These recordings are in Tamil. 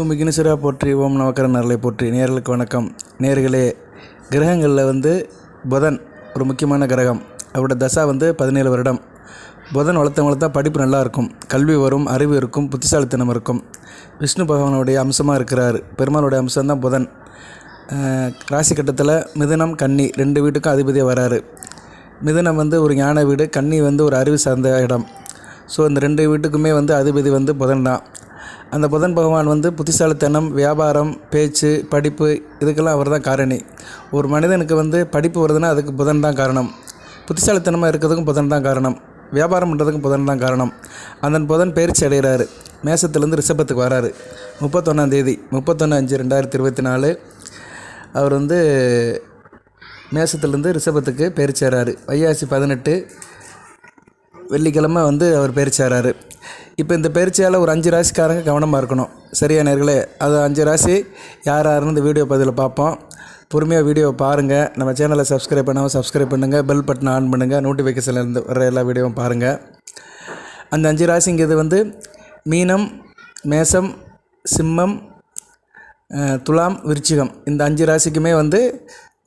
ஓம் விக்னேஸ்வரா போற்றி ஓம் நவக்கர நரலை போற்றி. நேர்களுக்கு வணக்கம். நேர்களே கிரகங்களில் வந்து புதன் ஒரு முக்கியமான கிரகம். அவரோட தசா வந்து பதினேழு வருடம். புதன் வளர்த்த வளர்த்தா படிப்பு நல்லா இருக்கும். கல்வி வரும் அறிவு இருக்கும் புத்திசாலித்தனம் இருக்கும். விஷ்ணு பகவானுடைய அம்சமாக இருக்கிறார். பெருமாளுடைய அம்சம்தான் புதன். ராசி கட்டத்தில் மிதுனம் கன்னி ரெண்டு வீட்டுக்கும் அதிபதியாக வராரு. மிதுனம் வந்து ஒரு ஞான வீடு கன்னி வந்து ஒரு அறிவு சார்ந்த இடம். ஸோ இந்த ரெண்டு வீட்டுக்குமே வந்து அதிபதி வந்து புதன் தான். அந்த புதன் பகவான் வந்து புத்திசாலித்தனம் வியாபாரம் பேச்சு படிப்பு இதுக்கெல்லாம் அவர் தான் காரணி. ஒரு மனிதனுக்கு வந்து படிப்பு வருதுன்னா அதுக்கு புதன் தான் காரணம். புத்திசாலித்தனமாக இருக்கிறதுக்கும் புதன் தான் காரணம். வியாபாரம் பண்ணுறதுக்கும் புதன் தான் காரணம். அந்த புதன் பயிற்சி அடைகிறாரு. மேசத்துலேருந்து ரிஷபத்துக்கு வராரு. முப்பத்தொன்னாம் தேதி முப்பத்தொன்று அஞ்சு ரெண்டாயிரத்தி இருபத்தி நாலு. அவர் வந்து மேசத்துலேருந்து ரிஷபத்துக்கு பயிற்சியாராரு வையாசி பதினெட்டு வெள்ளிக்கிழமை வந்து அவர் பயிற்சியாராரு இப்போ இந்த பயிற்சியால் ஒரு அஞ்சு ராசிக்காரங்க கவனமாக இருக்கணும். சரியா நேர்களே? அது அஞ்சு ராசி யார் யாருன்னு இந்த வீடியோ பதிவில் பார்ப்போம். பொறுமையாக வீடியோவை பாருங்கள் நம்ம சேனலை சப்ஸ்கிரைப் பண்ணாமல் சப்ஸ்கிரைப் பண்ணுங்கள் பெல் பட்டனை ஆன் பண்ணுங்கள் நோட்டிஃபிகேஷன்லேருந்து வர எல்லா வீடியோவும் பாருங்கள் அந்த அஞ்சு ராசிங்கிறது வந்து மீனம் மேசம் சிம்மம் துலாம் விருச்சிகம். இந்த அஞ்சு ராசிக்குமே வந்து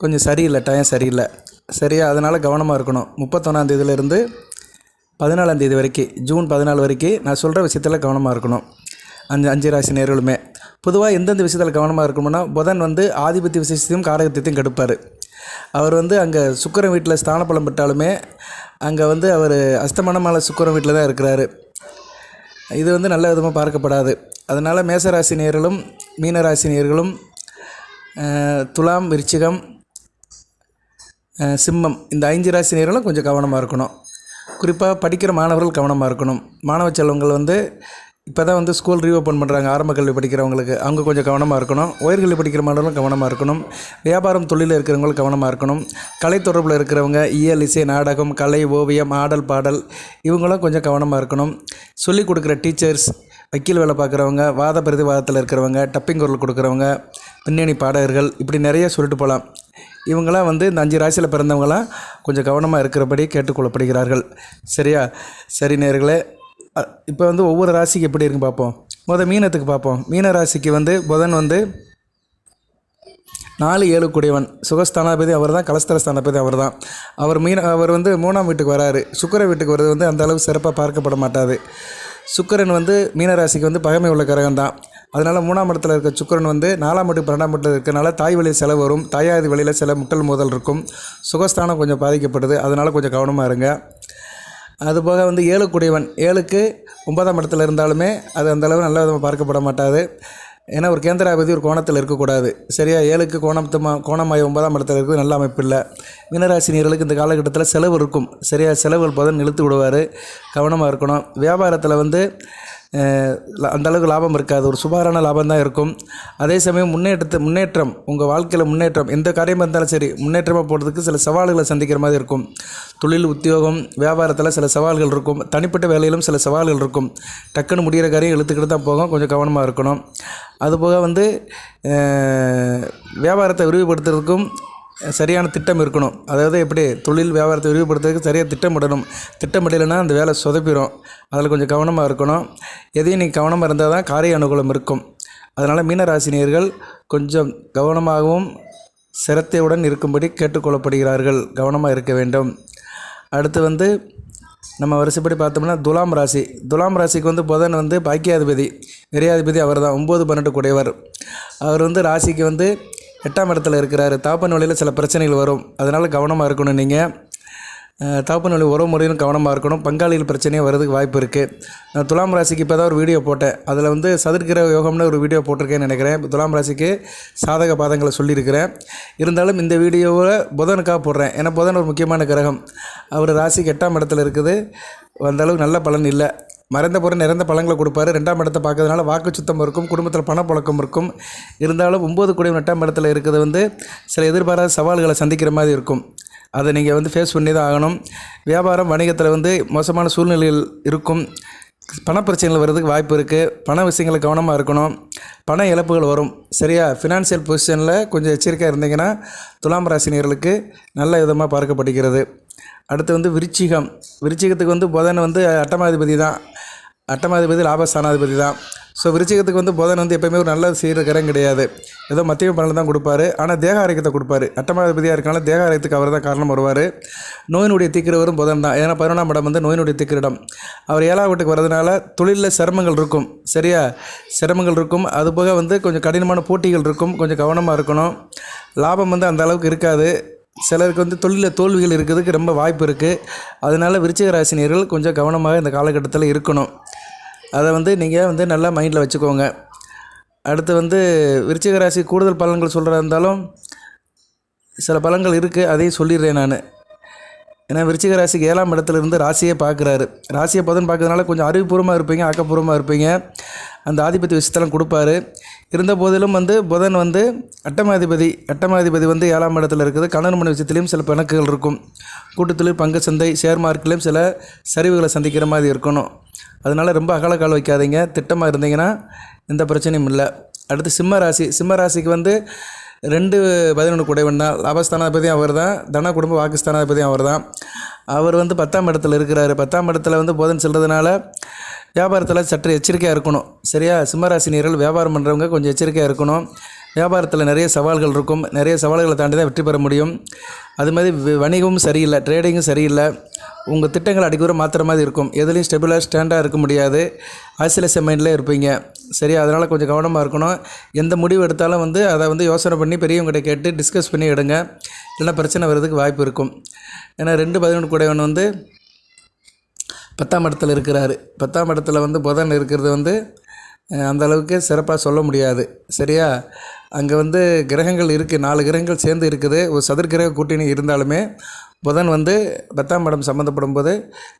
கொஞ்சம் சரியில்லை டைம் சரியில்லை. சரியா? அதனால் கவனமாக இருக்கணும். முப்பத்தொன்னாந்தேதியிலேருந்து பதினாலாம் தேதி வரைக்கும் ஜூன் பதினாலு வரைக்கும் நான் சொல்கிற விஷயத்தில் கவனமாக இருக்கணும். அஞ்சு அஞ்சு ராசி நேர்களுமே. பொதுவாக எந்தெந்த விஷயத்தில் கவனமாக இருக்கணும்னா புதன் வந்து ஆதிபத்திய விசேஷத்தையும் காரகத்தையும் கெடுப்பார். அவர் வந்து அங்கே சுக்கிரன் வீட்டில் ஸ்தானப்பலம் பெற்றாலுமே அங்கே வந்து அவர் அஸ்தமனமான சுக்கிரன் வீட்டில் தான் இருக்கிறாரு. இது வந்து நல்ல விதமாக பார்க்கப்படாது. அதனால் மேசராசி நேர்களும் மீனராசி நேர்களும் துலாம் விருச்சிகம் சிம்மம் இந்த ஐந்து ராசி நேர்களும் கொஞ்சம் கவனமாக இருக்கணும். குறிப்பாக படிக்கிற மாணவர்கள் கவனமாக இருக்கணும். மாணவ செல்வங்கள் வந்து இப்போ தான் வந்து ஸ்கூல் ரீஓப்பன் பண்ணுறாங்க ஆரம்ப கல்வி படிக்கிறவங்களுக்கு அவங்க கொஞ்சம் கவனமாக இருக்கணும். உயர்கல்வி படிக்கிற மாணவர்களும் கவனமாக இருக்கணும். வியாபாரம் தொழிலில் இருக்கிறவங்களும் கவனமாக இருக்கணும். கலை தொடர்பில் இருக்கிறவங்க இயல் இசை நாடகம் கலை ஓவியம் ஆடல் பாடல் இவங்களும் கொஞ்சம் கவனமாக இருக்கணும். சொல்லிக் கொடுக்குற டீச்சர்ஸ் வக்கீல் வேலை பார்க்குறவங்க வாத பிரதிவாதத்தில் இருக்கிறவங்க டப்பிங் குரல் கொடுக்குறவங்க பின்னணி பாடகர்கள் இப்படி நிறைய சொல்லிட்டு போகலாம். இவங்களாம் வந்து இந்த அஞ்சு ராசியில் பிறந்தவங்களாம் கொஞ்சம் கவனமாக இருக்கிறபடி கேட்டுக்கொள்ளப்படுகிறார்கள் சரியா? சரி நேர்களே இப்போ வந்து ஒவ்வொரு ராசிக்கு எப்படி இருக்குன்னு பார்ப்போம். முத மீனத்துக்கு பார்ப்போம். மீன ராசிக்கு வந்து புதன் வந்து நாலு ஏழு குடையவன். சுகஸ்தானாபதி அவர் தான் கலஸ்தர ஸ்தானாபதி அவர் தான். அவர் மீன அவர் வந்து மூணாம் வீட்டுக்கு வராரு. சுக்கிர வீட்டுக்கு வர்றது வந்து அந்த அளவு சிறப்பாக பார்க்கப்பட மாட்டாது. சுக்கரன் வந்து மீனராசிக்கு வந்து பகைமை உள்ள கிரகம் தான் அதனால் மூணாம் இடத்துல இருக்க சுக்கரன் வந்து நாலாம் மட்டும் பன்னெண்டாம் இடத்துல இருக்கனால தாய் வழியில் செலவு வரும். தாயாதி வழியில் சில முட்டல் மோதல் இருக்கும். சுகஸ்தானம் கொஞ்சம் பாதிக்கப்படுது. அதனால் கொஞ்சம் கவனமாக இருங்க. அதுபோக வந்து ஏழுக்குடையவன் ஏழுக்கு ஒன்பதாம் இடத்துல இருந்தாலுமே அது அந்த அளவு நல்ல விதமாக பார்க்கப்பட மாட்டாது. ஏன்னா ஒரு கேந்திராபதி ஒரு கோணத்தில் இருக்கக்கூடாது. சரியா? ஏழுக்கு கோணத்தமா கோணமாய் ஒன்பதாம் இடத்துல இருக்குது நல்ல அமைப்பு இல்லை மீனராசி நீர்களுக்கு இந்த காலகட்டத்தில் செலவு இருக்கும். சரியா? செலவுகள் போதும் நிறுத்து விடுவார். கவனமாக இருக்கணும். வியாபாரத்தில் வந்து அந்தளவுக்கு லாபம் இருக்காது. ஒரு சுமாரான லாபம் தான் இருக்கும். அதே சமயம் முன்னேற்றத்தை முன்னேற்றம் உங்கள் வாழ்க்கையில் முன்னேற்றம் எந்த காரியமாக இருந்தாலும் சரி முன்னேற்றமாக போகிறதுக்கு சில சவால்களை சந்திக்கிற மாதிரி இருக்கும். தொழில் உத்தியோகம் வியாபாரத்தில் சில சவால்கள் இருக்கும். தனிப்பட்ட வேலையிலும் சில சவால்கள் இருக்கும். டக்குன்னு முடிகிற காரியம் இழுத்துக்கிட்டு தான் போகும். கொஞ்சம் கவனமாக இருக்கணும். அதுபோக வந்து வியாபாரத்தை விரிவுபடுத்துறதுக்கும் சரியான திட்டம் இருக்கணும். அதாவது எப்படி தொழில் வியாபாரத்தை விரிவுபடுத்துறதுக்கு சரியாக திட்டமிடணும். திட்டமிடலைன்னா அந்த வேலை சொதப்பிடும் அதில் கொஞ்சம் கவனமாக இருக்கணும். எதையும் நீங்கள் கவனமாக இருந்தால் தான் காரிய அனுகூலம் இருக்கும். அதனால் மீனராசினியர்கள் கொஞ்சம் கவனமாகவும் சிரத்தையுடன் இருக்கும்படி கேட்டுக்கொள்ளப்படுகிறார்கள். கவனமாக இருக்க வேண்டும். அடுத்து வந்து நம்ம வரிசைப்படி பார்த்தோம்னா துலாம் ராசி. துலாம் ராசிக்கு வந்து புதன் வந்து பாக்கியாதிபதி விரையாதிபதி அவர் தான் ஒம்பது பன்னெண்டு கூடையவர். அவர் வந்து ராசிக்கு வந்து எட்டாம் இடத்துல இருக்கிறாரு. தாப்பன் வழியில் சில பிரச்சனைகள் வரும். அதனால் கவனமாக இருக்கணும் நீங்கள் தாப்பன் வழி உறவு முறையிலும் கவனமாக இருக்கணும். பங்காளிகள் பிரச்சனையும் வரதுக்கு வாய்ப்பு இருக்குது நான் துலாம் ராசிக்கு இப்போ தான் ஒரு வீடியோ போட்டேன். அதில் வந்து சதுர்கிரக யோகம்னு ஒரு வீடியோ போட்டிருக்கேன்னு நினைக்கிறேன். துலாம் ராசிக்கு சாதக பாதங்களை சொல்லியிருக்கிறேன். இருந்தாலும் இந்த வீடியோவை புதனுக்காக போடுறேன். ஏன்னா புதன் ஒரு முக்கியமான கிரகம். அவர் ராசிக்கு எட்டாம் இடத்துல இருக்குது. வந்தாலும் அளவுக்கு நல்ல பலன் இல்லை. மறைந்த பொருள் நிறைந்த பழங்களை கொடுப்பாரு. ரெண்டாம் இடத்தை பார்க்கறதுனால வாக்கு சுத்தம் இருக்கும் குடும்பத்தில் பணப்புழக்கம் இருக்கும். இருந்தாலும் ஒம்பது கோடி எட்டாம் இடத்துல இருக்கிறது வந்து சில எதிர்பாராத சவால்களை சந்திக்கிற மாதிரி இருக்கும். அதை நீங்கள் வந்து ஃபேஸ் பண்ணி தான் ஆகணும். வியாபாரம் வணிகத்தில் வந்து மோசமான சூழ்நிலைகள் இருக்கும். பணப்பிரச்சனைகள் வர்றதுக்கு வாய்ப்பு இருக்குது பண விஷயங்களில் கவனமாக இருக்கணும். பண இழப்புகள் வரும். சரியா? ஃபினான்ஷியல் பொசிஷனில் கொஞ்சம் எச்சரிக்கையாக இருந்தீங்கன்னா துலாம் ராசினியர்களுக்கு நல்ல விதமாக பார்க்கப்படுகிறது. அடுத்து வந்து விருச்சிகம். விருச்சிகத்துக்கு வந்து புதன் வந்து அட்டமாதிபதி தான். அட்டமாதிபதி லாபஸ்தானாதிபதி தான். ஸோ விருச்சிகத்துக்கு வந்து புதன் வந்து எப்பயுமே ஒரு நல்லது செய்கிற கிரகம் கிடையாது. ஏதோ மத்திய பலன் தான் கொடுப்பாரு. ஆனால் தேக ஆரோக்கியத்தை கொடுப்பாரு. அட்டமாதிபதியாக இருக்கனால தேக ஆரோக்கியத்துக்கு அவர் தான் காரணம் வருவார். நோயினுடைய தீக்கிறவரும் புதன் தான். ஏன்னா பதினொன்றாம் இடம் வந்து நோயினுடைய தீக்கிரிடம். அவர் ஏழாம் வீட்டுக்கு வரதுனால தொழிலில் சிரமங்கள் இருக்கும். சரியா? சிரமங்கள் இருக்கும். அதுபோக வந்து கொஞ்சம் கடினமான போட்டிகள் இருக்கும். கொஞ்சம் கவனமாக இருக்கணும். லாபம் வந்து அந்த அளவுக்கு இருக்காது. சிலருக்கு வந்து தொழிலில் தோல்விகள் இருக்கிறதுக்கு ரொம்ப வாய்ப்பு இருக்குது அதனால் விருச்சிக ராசினியர்கள் கொஞ்சம் கவனமாக இந்த காலகட்டத்தில் இருக்கணும். அதை வந்து நீங்கள் வந்து நல்லா மைண்டில் வச்சுக்கோங்க. அடுத்து வந்து விருச்சிக ராசி கூடுதல் பலன்கள் சொல்கிறதா இருந்தாலும் சில பலன்கள் இருக்குது அதையும் சொல்லிடுறேன் நான். ஏன்னா விருச்சிக ராசிக்கு ஏழாம் இடத்துல இருந்து ராசியை பார்க்குறாரு. ராசியை புதன் பார்க்கறதுனால கொஞ்சம் அறிவுபூர்வமாக இருப்பீங்க ஆக்கப்பூர்வமாக இருப்பீங்க. அந்த ஆதிபத்திய விஷயத்தெல்லாம் கொடுப்பாரு. இருந்த போதிலும் வந்து புதன் வந்து அட்டமாதிபதி அட்டமாதிபதி வந்து ஏழாம் இடத்துல இருக்குது. கணவன் மனை விஷயத்துலையும் சில பிணக்குகள் இருக்கும். கூட்டத்திலையும் பங்கு சந்தை ஷேர் மார்க்கெட்லேயும் சில சரிவுகளை சந்திக்கிற மாதிரி இருக்கணும். அதனால் ரொம்ப அகல கால் வைக்காதீங்க. திட்டமாக இருந்தீங்கன்னா எந்த பிரச்சனையும் இல்லை. அடுத்து சிம்ம ராசி. சிம்ம ராசிக்கு வந்து ரெண்டு பதினொன்று குடைவன் தான். லாபஸ்தானாதிபதியும் அவர் தான். தன குடும்ப வாக்குஸ்தானாதிபதியும் அவர் தான். அவர் வந்து பத்தாம் இடத்துல இருக்கிறாரு. பத்தாம் இடத்துல வந்து போதன் செல்றதுனால வியாபாரத்தில் சற்று எச்சரிக்கையாக இருக்கணும். சரியா? சிம்மராசினியர்கள் வியாபாரம் பண்ணுறவங்க கொஞ்சம் எச்சரிக்கையாக இருக்கணும். வியாபாரத்தில் நிறைய சவால்கள் இருக்கும். நிறைய சவால்களை தாண்டி தான் வெற்றி பெற முடியும். அது மாதிரி வணிகமும் சரியில்லை ட்ரேடிங்கும் சரியில்லை. உங்கள் திட்டங்கள் அடிக்கூற மாத்திர மாதிரி இருக்கும். எதுலேயும் ஸ்டெபிளாக ஸ்டாண்டாக இருக்க முடியாது. ஐசோலேஷன் மைண்டில் இருப்பீங்க. சரியா? அதனால் கொஞ்சம் கவனமாக இருக்கணும். எந்த முடிவு எடுத்தாலும் வந்து அதை வந்து யோசனை பண்ணி பெரியவங்ககிட்ட கேட்டு டிஸ்கஸ் பண்ணி எடுங்க. இல்லைன்னா பிரச்சனை வர்றதுக்கு வாய்ப்பு இருக்கும். ஏன்னா ரெண்டு பதினொன்று கூடையவன் வந்து பத்தாம் இடத்துல இருக்கிறாரு. பத்தாம் இடத்துல வந்து புதன் இருக்கிறது வந்து அந்த அளவுக்கு சிறப்பாக சொல்ல முடியாது. சரியா? அங்கே வந்து கிரகங்கள் இருக்குது நாலு கிரகங்கள் சேர்ந்து இருக்குது. ஒரு சதுர்கிரக கூட்டணி இருந்தாலுமே புதன் வந்து பத்தாம் இடம் சம்மந்தப்படும் போது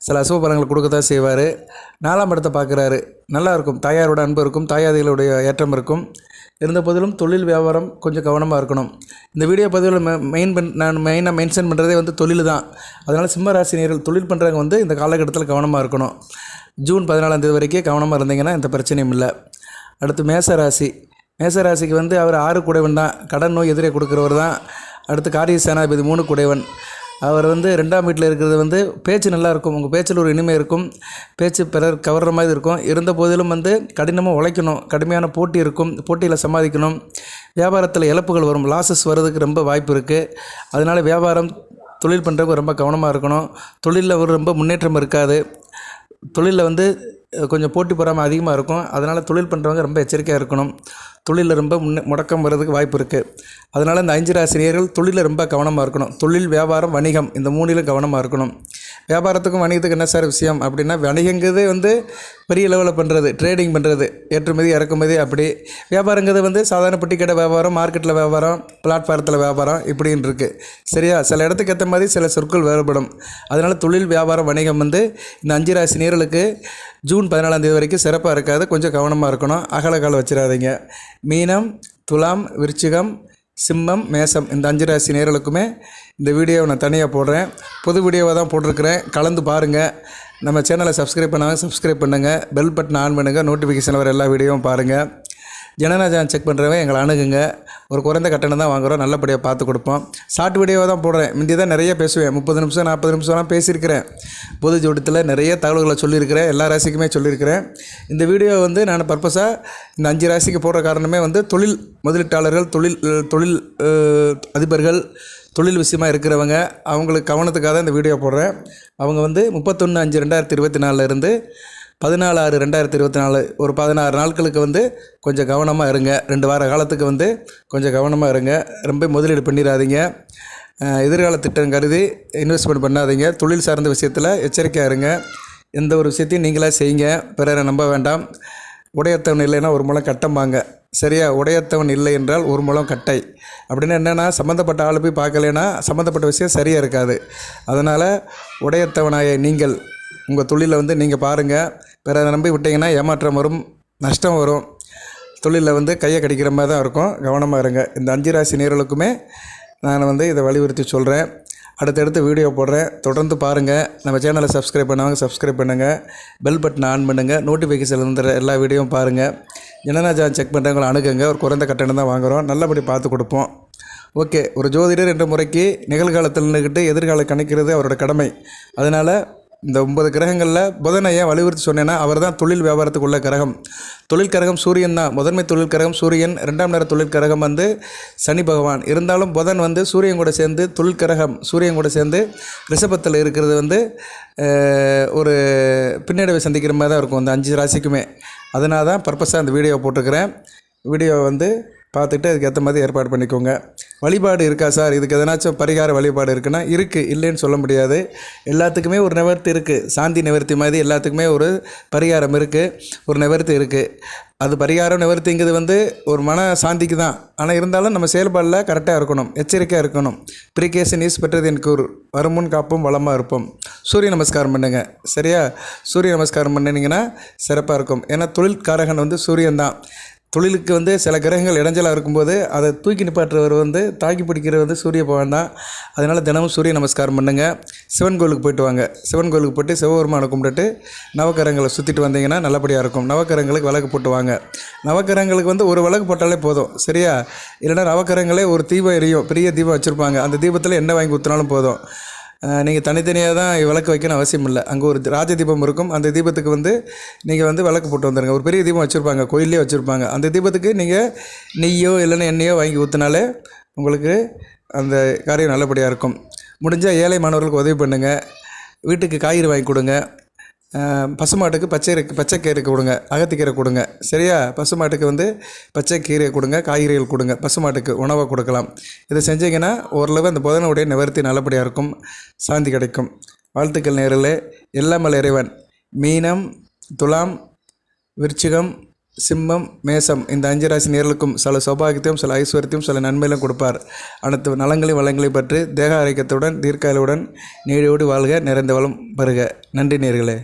சில அசுப பலன்களை கொடுக்க தான் செய்வார். நாலாம் இடத்தை பார்க்குறாரு. நல்லா இருக்கும். தாயாரோட அன்பு இருக்கும். தாயாதிகளுடைய ஏற்றம் இருக்கும். இருந்த போதிலும் தொழில் வியாபாரம் கொஞ்சம் கவனமாக இருக்கணும். இந்த வீடியோ பதிவில் மெயின் பண் நான் மெயினாக மென்ஷன் பண்ணுறதே வந்து தொழில் தான் அதனால் சிம்ம ராசினியர்கள் தொழில் பண்ணுறவங்க வந்து இந்த காலகட்டத்தில் கவனமாக இருக்கணும். ஜூன் பதினாலாம் தேதி வரைக்கும் கவனமாக இருந்தீங்கன்னா எந்த பிரச்சனையும் இல்லை. அடுத்து மேச ராசி மேசராசிக்கு வந்து அவர் ஆறு குடைவன் தான். கடன் நோய் எதிரே கொடுக்குறவர் தான். அடுத்து காரிய சேனாதிபதி மூணு குடைவன். அவர் வந்து ரெண்டாம் வீட்டில் இருக்கிறது வந்து பேச்சு நல்லா இருக்கும். உங்கள் பேச்சில் ஒரு இனிமை இருக்கும். பேச்சு பிறர் கவர்ற மாதிரி இருக்கும். இருந்த போதிலும் வந்து கடினமாக உழைக்கணும். கடுமையான போட்டி இருக்கும். போட்டியில் சம்பாதிக்கணும் வியாபாரத்தில் இழப்புகள் வரும். லாசஸ் வர்றதுக்கு ரொம்ப வாய்ப்பு இருக்குது அதனால் வியாபாரம் தொழில் பண்ணுறவங்க ரொம்ப கவனமாக இருக்கணும். தொழிலில் ஒரு ரொம்ப முன்னேற்றம் இருக்காது. தொழிலில் வந்து கொஞ்சம் போட்டி பொறாமல் அதிகமாக இருக்கும். அதனால் தொழில் பண்ணுறவங்க ரொம்ப எச்சரிக்கையாக இருக்கணும். தொழிலில் ரொம்ப முன்னே முடக்கம் வர்றதுக்கு வாய்ப்பு இருக்குது அதனால் இந்த அஞ்சு ராசினியர்கள் தொழிலில் ரொம்ப கவனமாக இருக்கணும். தொழில் வியாபாரம் வணிகம் இந்த மூணிலும் கவனமாக இருக்கணும். வியாபாரத்துக்கும் வணிகத்துக்கும் என்ன சார் விஷயம் அப்படின்னா வணிகங்கிறது வந்து பெரிய லெவலில் பண்ணுறது ட்ரேடிங் பண்ணுறது ஏற்றுமதி இறக்குமதி அப்படி. வியாபாரங்கிறது வந்து சாதாரண பெட்டிக்கடை வியாபாரம் மார்க்கெட்டில் வியாபாரம் பிளாட்ஃபாரத்தில் வியாபாரம் இப்படின்னு இருக்குது சரியா? சில இடத்துக்கு ஏற்ற மாதிரி சில சொற்கள் வேறுபடும். அதனால் தொழில் வியாபாரம் வணிகம் வந்து இந்த அஞ்சு ராசி நேர்களுக்கு ஜூன் பதினாலாம் தேதி வரைக்கும் சிறப்பாக இருக்காது. கொஞ்சம் கவனமாக இருக்கணும். அகலகால வச்சிடாதீங்க. மீனம் துலாம் விருச்சிகம் சிம்மம் மேசம் இந்த அஞ்சு ராசி நேர்களுக்குமே இந்த வீடியோவை நான் தனியாக போடுறேன். புது வீடியோவை தான் போட்டிருக்கிறேன். கலந்து பாருங்கள் நம்ம சேனலை சப்ஸ்கிரைப் பண்ணாங்க சப்ஸ்கிரைப் பண்ணுங்கள் பெல் பட்டன் ஆன் பண்ணுங்கள் நோட்டிஃபிகேஷன் வர எல்லா வீடியோவும் பாருங்கள் ஜனநாயகம் செக் பண்ணுறவங்க எங்களை அணுகுங்க. ஒரு குறைந்த கட்டணம் தான் வாங்குகிறோம் நல்லபடியாக பார்த்து கொடுப்போம். ஷார்ட் வீடியோவாக தான் போடுறேன். முந்தி தான் நிறைய பேசுவேன். முப்பது நிமிஷம் நாற்பது நிமிஷம்லாம் பேசியிருக்கிறேன். பொது ஜோட்டத்தில் நிறைய தகவல்களை சொல்லியிருக்கிறேன். எல்லா ராசிக்குமே சொல்லியிருக்கிறேன். இந்த வீடியோ வந்து நான் பர்பஸாக இந்த அஞ்சு ராசிக்கு போடுற காரணமே வந்து தொழில் முதலீட்டாளர்கள் தொழில் தொழில் அதிபர்கள் தொழில் விஷயமாக இருக்கிறவங்க அவங்களுக்கு கவனத்துக்காக தான் இந்த வீடியோ போடுறேன். அவங்க வந்து முப்பத்தொன்று அஞ்சு ரெண்டாயிரத்தி இருபத்தி நாலில் இருந்து பதினாலு ஆறு ரெண்டாயிரத்தி இருபத்தி நாலு ஒரு பதினாறு நாட்களுக்கு வந்து கொஞ்சம் கவனமாக இருங்க. ரெண்டு வார காலத்துக்கு வந்து கொஞ்சம் கவனமாக இருங்க. ரொம்ப முதலீடு பண்ணிடாதீங்க. எதிர்கால திட்டம் கருதி இன்வெஸ்ட்மெண்ட் பண்ணாதீங்க. தொழில் சார்ந்த விஷயத்தில் எச்சரிக்கையாக இருங்க. எந்த ஒரு விஷயத்தையும் நீங்களாக செய்யுங்க. பிறரை நம்ப வேண்டாம். உடையத்தவன் இல்லைன்னா ஒரு முளம் கட்டம்பாங்க சரியா? உடையத்தவன் இல்லை என்றால் ஒரு மூலம் கட்டை. அப்படின்னு என்னென்னா சம்மந்தப்பட்ட ஆள் போய் பார்க்கலைன்னா சம்மந்தப்பட்ட விஷயம் சரியாக இருக்காது. அதனால் உடையத்தவனாய நீங்கள் உங்கள் தொழிலை வந்து நீங்கள் பாருங்கள் பிறரை நம்பி விட்டிங்கன்னா ஏமாற்றம் வரும் நஷ்டம் வரும். தொழிலில் வந்து கையை கடிக்கிற மாதிரி தான் இருக்கும். கவனமாக இருங்க. இந்த அஞ்சு ராசி நேர்களுக்குமே நான் வந்து இதை வலியுறுத்தி சொல்கிறேன் அடுத்தடுத்து வீடியோ போடுறேன். தொடர்ந்து பாருங்கள் நம்ம சேனலை சப்ஸ்கிரைப் பண்ணவங்க சப்ஸ்கிரைப் பண்ணுங்கள் பெல் பட்டன் ஆன் பண்ணுங்கள் நோட்டிஃபிகேஷன் வந்துடுற எல்லா வீடியோவும் பாருங்கள் ஜனநாயகம் செக் பண்ணுறவங்களை அணுகுங்க. ஒரு குறைந்த கட்டணம் தான் வாங்குகிறோம் நல்லபடி பார்த்து கொடுப்போம். ஓகே. ஒரு ஜோதிடர் என்ற முறைக்கு நிகழ்காலத்தில் நின்றுக்கிட்டு எதிர்காலம் கணிக்கிறது அவரோட கடமை. அதனால் இந்த ஒன்பது கிரகங்களில் புதனை ஏன் வலியுறுத்தி சொன்னேன்னா அவர் தான் தொழில் வியாபாரத்துக்கு உள்ள கிரகம் தொழில்கிரகம் சூரியன் தான். முதன்மை தொழில்கிரகம் சூரியன் ரெண்டாம் நேர தொழில்கிரகம் வந்து சனி பகவான். இருந்தாலும் புதன் வந்து சூரியன் கூட சேர்ந்து தொழில்கிரகம் சூரியன் கூட சேர்ந்து ரிஷபத்தில் இருக்கிறது வந்து ஒரு பின்னடைவை சந்திக்கிற மாதிரி தான் இருக்கும். அந்த அஞ்சு ராசிக்குமே. அதனால தான் பர்பஸாக அந்த வீடியோ போட்டிருக்கிறேன். வீடியோ வந்து பார்த்துட்டு அதுக்கேற்ற மாதிரி ஏற்பாடு பண்ணிக்கோங்க. வழிபாடு இருக்கா சார்? இதுக்கு எதனாச்சும் பரிகார வழிபாடு இருக்குன்னா இருக்குது இல்லைன்னு சொல்ல முடியாது. எல்லாத்துக்குமே ஒரு நிவர்த்தி இருக்குது சாந்தி நிவர்த்தி மாதிரி எல்லாத்துக்குமே ஒரு பரிகாரம் இருக்குது ஒரு நிவர்த்தி இருக்குது அது பரிகாரம் நிவர்த்திங்கிறது வந்து ஒரு மன சாந்திக்கு தான். ஆனால் இருந்தாலும் நம்ம செயல்பாடில் கரெக்டாக இருக்கணும். எச்சரிக்கையாக இருக்கணும். ப்ரிகேஷன் யூஸ் பெற்றது எனக்கு ஒரு வருமுன் காப்பும் வளமாக இருப்போம். சூரிய நமஸ்காரம் பண்ணுங்க. சரியா? சூரிய நமஸ்காரம் பண்ணினீங்கன்னா சிறப்பாக இருக்கும். ஏன்னா தொழில்காரகன் வந்து சூரியன் தான். தொழிலுக்கு வந்து சில கிரகங்கள் இடைஞ்சலாக இருக்கும்போது அதை தூக்கி நிப்பாட்டுறவர் வந்து தாக்கி பிடிக்கிறது வந்து சூரிய பகவான் தான். அதனால் தினமும் சூரிய நமஸ்காரம் பண்ணுங்கள் சிவன் கோயிலுக்கு போயிட்டு வாங்க. சிவன் கோயிலுக்கு போயிட்டு சிவபெருமானை கும்பிட்டுட்டு நவக்கரங்களை சுற்றிட்டு வந்தீங்கன்னா நல்லபடியாக இருக்கும். நவக்கரங்களுக்கு விளக்கு போட்டு வாங்க. நவக்கரங்களுக்கு வந்து ஒரு விளக்கு போட்டாலே போதும். சரியா? இல்லைன்னா நவக்கரங்களே ஒரு தீபம் எரியும். பெரிய தீபம் வச்சுருப்பாங்க. அந்த தீபத்தில் என்ன வாங்கி ஊற்றினாலும் போதும். நீங்கள் தனித்தனியாக தான் விளக்கு வைக்கணும் அவசியம் இல்லை. அங்கே ஒரு ராஜ தீபம் இருக்கும். அந்த தீபத்துக்கு வந்து நீங்கள் வந்து விளக்கு போட்டு வந்துடுங்க ஒரு பெரிய தீபம் வச்சுருப்பாங்க. கோயிலே வச்சுருப்பாங்க. அந்த தீபத்துக்கு நீங்கள் நெய்யோ இல்லைன்னா எண்ணெயோ வாங்கி ஊற்றினாலே உங்களுக்கு அந்த காரியம் நல்லபடியாக இருக்கும். முடிஞ்சால் ஏழை மாணவர்களுக்கு உதவி பண்ணுங்கள் வீட்டுக்கு காய்கறி வாங்கி கொடுங்க. பசுமாட்டுக்கு பச்சை பச்சை கீரை கொடுங்க அகத்திக்கீரை கொடுங்க. சரியா? பசுமாட்டுக்கு வந்து பச்சை கீரையை கொடுங்க காய்கறிகள் கொடுங்க பசுமாட்டுக்கு உணவை கொடுக்கலாம். இதை செஞ்சீங்கன்னா ஓரளவு அந்த புதனுடைய நிவர்த்தி நல்லபடியாக இருக்கும் சாந்தி கிடைக்கும். வாழ்த்துக்கள் நேரில் எல்லாமல் இறைவன் மீனம் துலாம் விருச்சிகம் சிம்மம் மேசம் இந்த அஞ்சு ராசி நேர்களுக்கும் சில சௌபாகியத்தையும் சில ஐஸ்வர்யத்தையும் சில நன்மையிலும் கொடுப்பார். அனைத்து நலங்களையும் வளங்களையும் பற்றி தேக ஆரோக்கியத்துடன் தீர்க்காயுடன் நீடியோடு வாழ்க நிறைந்த வளம் பெறுக. நன்றி நேர்களே.